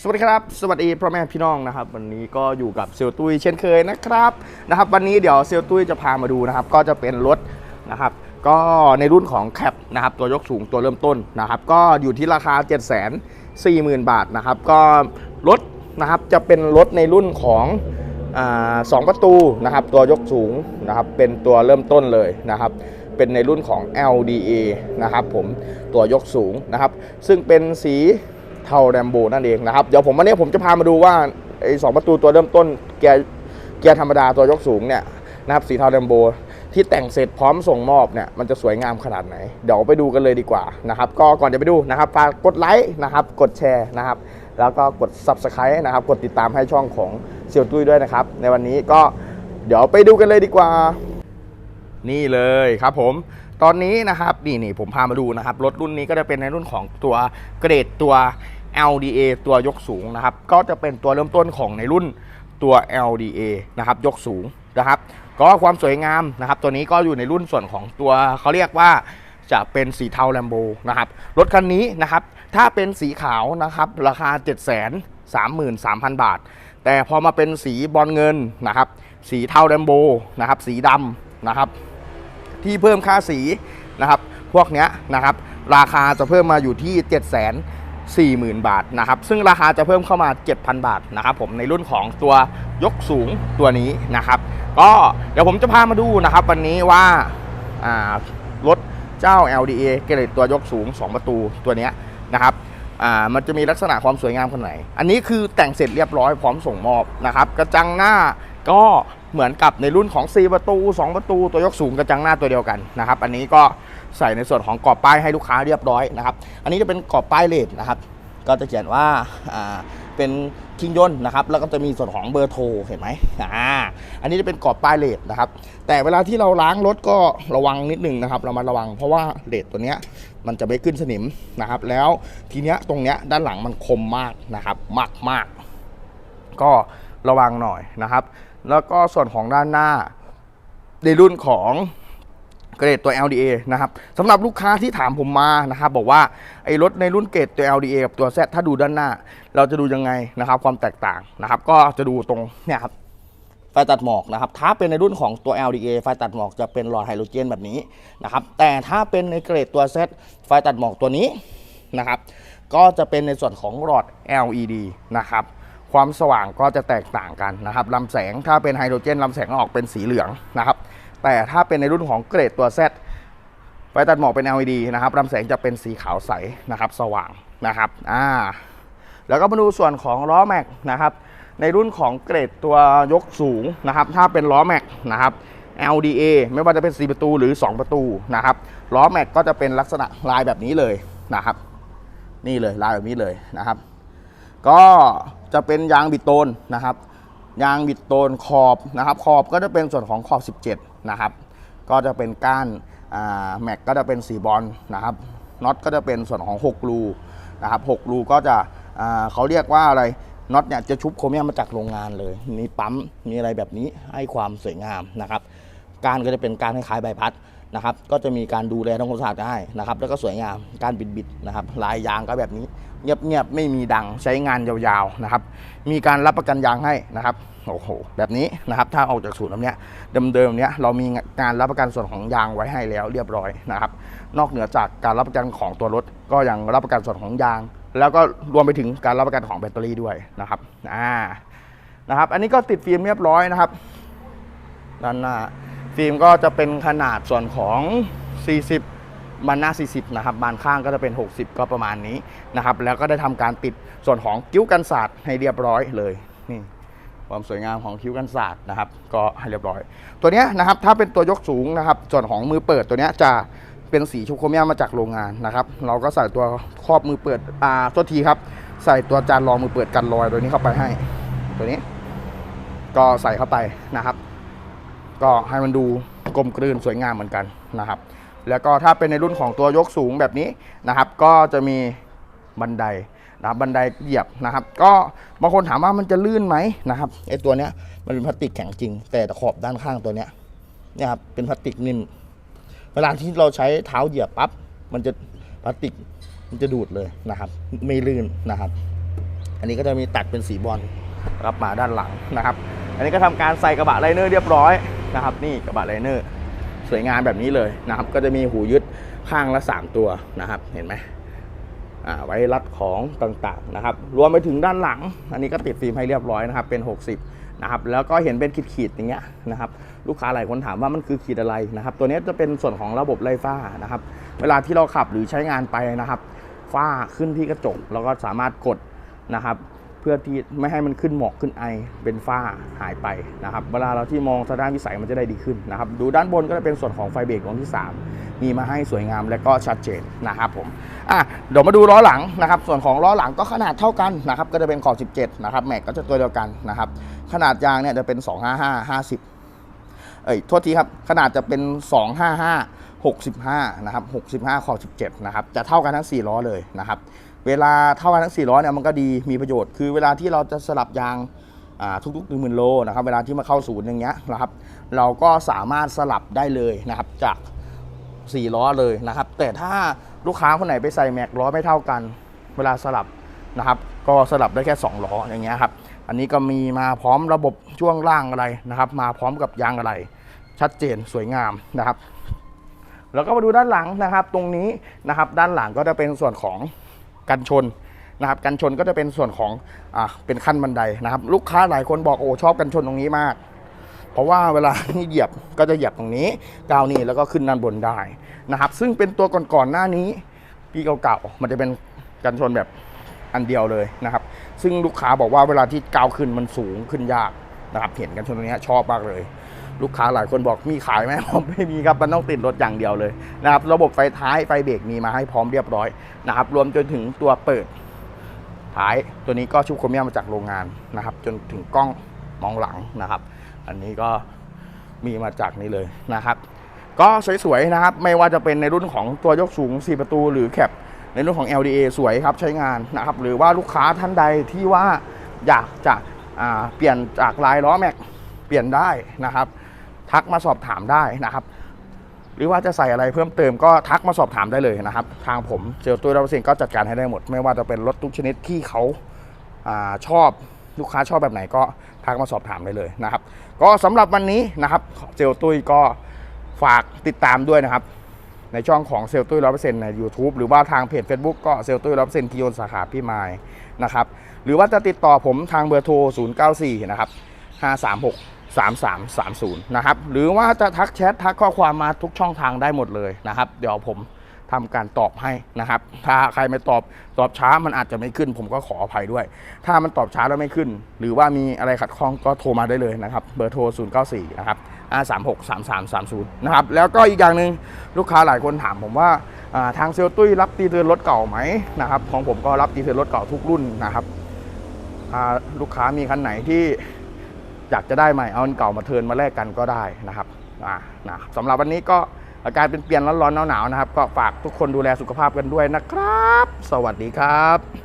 สวัสดีครับ สวัสดีพ่อแม่พี่น้องนะครับ วันนี้ก็อยู่กับเซลตุยเช่นเคยนะครับนะครับ วันนี้เดี๋ยวเซลตุยจะพามาดูนะครับ ก็จะเป็นรถนะครับ ก็ในรุ่นของแคปนะครับ ตัวยกสูงตัวเริ่มต้นนะครับ ก็อยู่ที่ราคา 7 4 0 0 0 0 บาทนะครับ ก็รถนะครับจะเป็นรถในรุ่นของสองประตูนะครับ ตัวยกสูงนะครับ เป็นตัวเริ่มต้นเลยนะครับเป็นในรุ่นของ LDA นะครับผมตัวยกสูงนะครับ ซึ่งเป็นสี เทาแรมโบนั่นเองนะครับ เดี๋ยวผมวันนี้ผมจะพามาดูว่าไอ้สองประตูตัวเริ่มต้นเกียร์เกียร์ธรรมดาตัวยกสูงเนี่ยนะครับสีเทาแรมโบที่แต่งเสร็จพร้อมส่งมอบเนี่ยมันจะสวยงามขนาดไหน เดี๋ยวไปดูกันเลยดีกว่านะครับ ก็ก่อนจะไปดูนะครับฝากกดไลค์นะครับกดแชร์นะครับ แล้วก็กด Subscribe นะครับ กดติดตามให้ช่องของเซียวตุ้ยด้วยนะครับ ในวันนี้ก็เดี๋ยวไปดูกันเลยดีกว่า นี่เลยครับผม ตอนนี้นะครับนี่นี่ผมพามาดูนะครับ รถรุ่นนี้ก็จะเป็นในรุ่นของตัวเกรดตัว LDA ตัวยกสูงนะครับ ก็จะเป็นตัวเริ่มต้นของในรุ่นตัว LDA นะครับ ยกสูงนะครับ ก็ความสวยงามนะครับ ตัวนี้ก็อยู่ในรุ่นส่วนของตัวเขาเรียกว่าจะเป็นสีเทาแลมโบนะครับ รถคันนี้นะครับ ถ้าเป็นสีขาวนะครับ ราคา 7 3 3 0 0 0 บาท แต่พอมาเป็นสีบอลเงินนะครับ สีเทาแลมโบนะครับ สีดำนะครับ ที่เพิ่มค่าสีนะครับ พวกเนี้ยนะครับราคาจะเพิ่มมาอยู่ที่ 7 4 0 0 0 0 บาทนะครับ ซึ่งราคาจะเพิ่มเข้ามา 7,000 บาทนะครับผมในรุ่นของตัวยกสูงตัวนี้นะครับ ก็เดี๋ยวผมจะพามาดูนะครับ วันนี้ว่ารถเจ้า LDA เกรดตัวยกสูง 2 ประตูตัวเนี้ยนะครับมันจะมีลักษณะความสวยงามขนาดไหน อันนี้คือแต่งเสร็จเรียบร้อยพร้อมส่งมอบนะครับ กระจังหน้าก็ เหมือนกับในรุ่นของ 4 ประตู 2 ประตู ตัวยกสูงกระจังหน้าตัวเดียวกันนะครับ อันนี้ก็ใส่ในส่วนของกรอบป้ายให้ลูกค้าเรียบร้อยนะครับ อันนี้จะเป็นกรอบป้ายเลดนะครับ ก็จะเขียนว่าเป็นคิงยนนะครับ แล้วก็จะมีส่วนของเบอร์โทรเห็นไหมอ่า อันนี้จะเป็นกรอบป้ายเลดนะครับ แต่เวลาที่เราล้างรถก็ระวังนิดนึงนะครับ เรามาระวังเพราะว่าเลดตัวเนี้ยมันจะไม่ขึ้นสนิมนะครับ แล้วทีเนี้ยตรงเนี้ยด้านหลังมันคมมากนะครับ มากมากก็ระวังหน่อยนะครับ แล้วก็ส่วนของด้านหน้าในรุ่นของเกรดตัว LDA นะครับสำหรับลูกค้าที่ถามผมมานะครับบอกว่าไอ้รถในรุ่นเกรดตัว LDA กับตัว Z ถ้าดูด้านหน้า เราจะดูยังไงนะครับ ความแตกต่างนะครับ ก็จะดูตรงเนี่ยครับไฟตัดหมอกนะครับ ถ้าเป็นในรุ่นของตัว LDA ไฟตัดหมอกจะเป็นหลอดไฮโดรเจนแบบนี้นะครับ แต่ถ้าเป็นในเกรดตัว Z ไฟตัดหมอกตัวนี้นะครับ ก็จะเป็นในส่วนของหลอด LED นะครับ ความสว่างก็จะแตกต่างกันนะครับลำแสงถ้าเป็นไฮโดรเจนลำแสงออกเป็นสีเหลืองนะครับ แต่ถ้าเป็นในรุ่นของเกรดตัว Z ไฟตัดหมอกเป็น LED นะครับลำแสงจะเป็นสีขาวใสนะครับ สว่างนะครับอ่าแล้วก็มาดูส่วนของล้อแม็กนะครับ ในรุ่นของเกรดตัวยกสูงนะครับ ถ้าเป็นล้อแม็กนะครับ LDA ไม่ว่าจะเป็น 4 ประตูหรือ 2 ประตูนะครับล้อแม็กก็จะเป็นลักษณะลายแบบนี้เลยนะครับ นี่เลยลายแบบนี้เลยนะครับ ก็ จะเป็นยางบิดโตนนะครับ ยางบิดโตนขอบนะครับ ขอบก็จะเป็นส่วนของขอบ 17 นะครับ ก็จะเป็นก้านแม็กก็จะเป็นสีบอลนะครับน็อตก็จะเป็นส่วนของ 6 รูนะครับ6รูก็จะเขาเรียกว่าอะไรน็อตเนี่ยจะชุบโครเมียมมาจากโรงงานเลย มีปั๊มมีอะไรแบบนี้ให้ความสวยงามนะครับ การก็จะเป็นการคล้ายๆใบพัด นะครับ ก็จะมีการดูแลทำความสะอาดได้นะครับ แล้วก็สวยงามการบิดๆนะครับลายยางก็แบบนี้เงียบๆไม่มีดังใช้งานยาวๆนะครับ มีการรับประกันยางให้นะครับโอ้โหแบบนี้นะครับ ถ้าออกจากศูนย์แบบนี้เดิมๆเนี้ยเรามีการรับประกันส่วนของยางไว้ให้แล้วเรียบร้อยนะครับ นอกเหนือจากการรับประกันของตัวรถ ก็ยังรับประกันส่วนของยาง แล้วก็รวมไปถึงการรับประกันของแบตเตอรี่ด้วยนะครับอ่านะครับ อันนี้ก็ติดฟิล์มเรียบร้อยนะครับด้านหน้า ฟิล์มก็จะเป็นขนาดส่วนของ 40บานหน้า 40 นะครับ บานข้างก็จะเป็น 60 ก็ประมาณนี้นะครับ แล้วก็ได้ทำการติดส่วนของกิ้วกันศาสตร์ให้เรียบร้อยเลย นี่ความสวยงามของคิ้วกันศาสตร์นะครับ ก็ให้เรียบร้อย ตัวเนี้ยนะครับ ถ้าเป็นตัวยกสูงนะครับ ส่วนของมือเปิดตัวเนี้ยจะเป็นสีชูโคเมียมมาจากโรงงานนะครับ เราก็ใส่ตัวครอบมือเปิด อ่าตัวทีครับ ใส่ตัวจานรองมือเปิดกันรอยตัวนี้เข้าไปให้ ตัวนี้ ก็ใส่เข้าไปนะครับ ก็ให้มันดูกลมกลืนสวยงามเหมือนกันนะครับ แล้วก็ถ้าเป็นในรุ่นของตัวยกสูงแบบนี้นะครับ ก็จะมีบันไดนะครับบันไดเหยียบนะครับ ก็บางคนถามว่ามันจะลื่นไหมนะครับไอ้ตัวเนี้ยมันเป็นพลาสติกแข็งจริง แต่ขอบด้านข้างตัวเนี้ยเนี่ยครับเป็นพลาสติกนิ่มเวลาที่เราใช้เท้าเหยียบปั๊บมันจะพลาสติกมันจะดูดเลยนะครับ ไม่ลื่นนะครับ อันนี้ก็จะมีตัดเป็นสีบอลรับมาด้านหลังนะครับ อันนี้ก็ทำการใส่กระบะไลเนอร์เรียบร้อย นะครับนี่กระบะไลเนอร์สวยงามแบบนี้เลยนะครับ ก็จะมีหูยึดข้างละ 3 ตัวนะครับ เห็นไหมอ่าไว้รัดของต่างๆนะครับ รวมไปถึงด้านหลัง อันนี้ก็ติดฟิล์มให้เรียบร้อยนะครับ เป็น 60 นะครับ แล้วก็เห็นเป็นขีดๆอย่างเงี้ยนะครับ ลูกค้าหลายคนถามว่ามันคือขีดอะไรนะครับ ตัวนี้จะเป็นส่วนของระบบไล่ฟ้านะครับ เวลาที่เราขับหรือใช้งานไปนะครับ ฝ้าขึ้นที่กระจก แล้วก็สามารถกดนะครับ พื่อที่ไม่ให้มันขึ้นหมอกขึ้นไอเป็นฝ้าหายไปนะครับเวลาเราที่มองทางด้านวิสัยมันจะได้ดีขึ้นนะครับดูด้านบนก็จะเป็นส่วนของไฟเบรกดวงที่ 3 มีมาให้สวยงามและก็ชัดเจนนะครับผมอะเดี๋ยวมาดูล้อหลังนะครับ ส่วนของล้อหลังก็ขนาดเท่ากันนะครับก็จะเป็นขอบ17นะครับแม็กก็จะตัวเดียวกันนะครับขนาดยางเนี่ยจะเป็น 255 50เอ้ยโทษทีครับ ขนาดจะเป็น 255 65 นะครับ 65 ขอบ 17 นะครับ จะเท่ากันทั้ง 4 ล้อเลยนะครับ เวลาเท่ากันทั้ง4ล้อเนี่ยมันก็ดีมีประโยชน์ คือเวลาที่เราจะสลับยางทุกๆ1 0,000โลนะครับเวลาที่มาเข้าศูนย์อย่างเงี้ยนะครับ เราก็สามารถสลับได้เลยนะครับจาก4ล้อเลยนะครับ แต่ถ้าลูกค้าคนไหนไปใส่แม็กล้อไม่เท่ากัน เวลาสลับนะครับ ก็สลับได้แค่ 2ล้ออย่างเงี้ยครับอันนี้ก็มีมาพร้อมระบบช่วงล่างอะไรนะครับ มาพร้อมกับยางอะไร ชัดเจนสวยงามนะครับ แล้วก็มาดูด้านหลังนะครับ ตรงนี้นะครับ ด้านหลังก็จะเป็นส่วนของ กันชนนะครับกันชนก็จะเป็นส่วนของอ่าเป็นขั้นบันไดนะครับ ลูกค้าหลายคนบอกโอ้ชอบกันชนตรงนี้มาก เพราะว่าเวลาเหยียบก็จะเหยียบตรงนี้กาวนี่แล้วก็ขึ้นด้านบนได้นะครับ ซึ่งเป็นตัวก่อนๆหน้านี้ปีเก่าๆมันจะเป็นกันชนแบบอันเดียวเลยนะครับ ซึ่งลูกค้าบอกว่าเวลาที่กาวขึ้นมันสูงขึ้นยากนะครับ เห็นกันชนตรงนี้ชอบมากเลย ลูกค้าหลายคนบอกมีขายไหมผมไม่มีครับมันต้องติดรถอย่างเดียวเลยนะครับระบบไฟท้ายไฟเบรกมีมาให้พร้อมเรียบร้อยนะครับรวมจนถึงตัวเปิดท้ายตัวนี้ก็ชุบโครเมียมมาจากโรงงานนะครับ จนถึงกล้องมองหลังนะครับ อันนี้ก็มีมาจากนี้เลยนะครับ ก็สวยๆนะครับ ไม่ว่าจะเป็นในรุ่นของตัวยกสูง 4 ประตู หรือแคปในรุ่นของ LDA สวยครับใช้งานนะครับ หรือว่าลูกค้าท่านใดที่ว่าอยากจะเปลี่ยนจากลายล้อแม็กเปลี่ยนได้นะครับ ทักมาสอบถามได้นะครับ หรือว่าจะใส่อะไรเพิ่มเติมก็ทักมาสอบถามได้เลยนะครับ ทางผมเซลล์ตัวเราเซ็นก็จัดการให้ได้หมด ไม่ว่าจะเป็นรถทุกชนิดที่เขาอาชอบลูกค้าชอบแบบไหนก็ทักมาสอบถามได้เลยนะครับ ก็สำหรับวันนี้นะครับเซลล์ตุ้ยก็ฝากติดตามด้วยนะครับ ในช่องของเซลล์ตุ้ยร้อเปอร์เซ็นต์ใน YouTube หรือว่าทางเพจ Facebook ก็เซลล์ตุ้ยร้อเปอร์เซ็นต์กิโยนสาขาพี่ไม้นะครับ หรือว่าจะติดต่อผมทางเบอร์โทร 094 นะครับ 536 3330 นะครับ หรือว่าจะทักแชททักข้อความมาทุกช่องทางได้หมดเลยนะครับ เดี๋ยวผมทำการตอบให้นะครับ ถ้าใครไม่ตอบตอบช้ามันอาจจะไม่ขึ้น ผมก็ขออภัยด้วย ถ้ามันตอบช้าแล้วไม่ขึ้น หรือว่ามีอะไรขัดข้องก็โทรมาได้เลยนะครับ เบอร์โทร 094 นะครับ536 3330 นะครับ แล้วก็อีกอย่างหนึ่งลูกค้าหลายคนถามผมว่าทางเซลตุ้ยรับตีเตือนรถเก่าไหมนะครับของผมก็รับตีเตือนรถเก่าทุกรุ่นนะครับลูกค้ามีคันไหนที่ อยากจะได้ใหม่เอาอันเก่ามาเทินมาแลกกันก็ได้นะครับอ่านะสำหรับวันนี้ก็อากาศเป็นเปลี่ยนร้อนๆหนาวๆนะครับ ก็ฝากทุกคนดูแลสุขภาพกันด้วยนะครับ สวัสดีครับ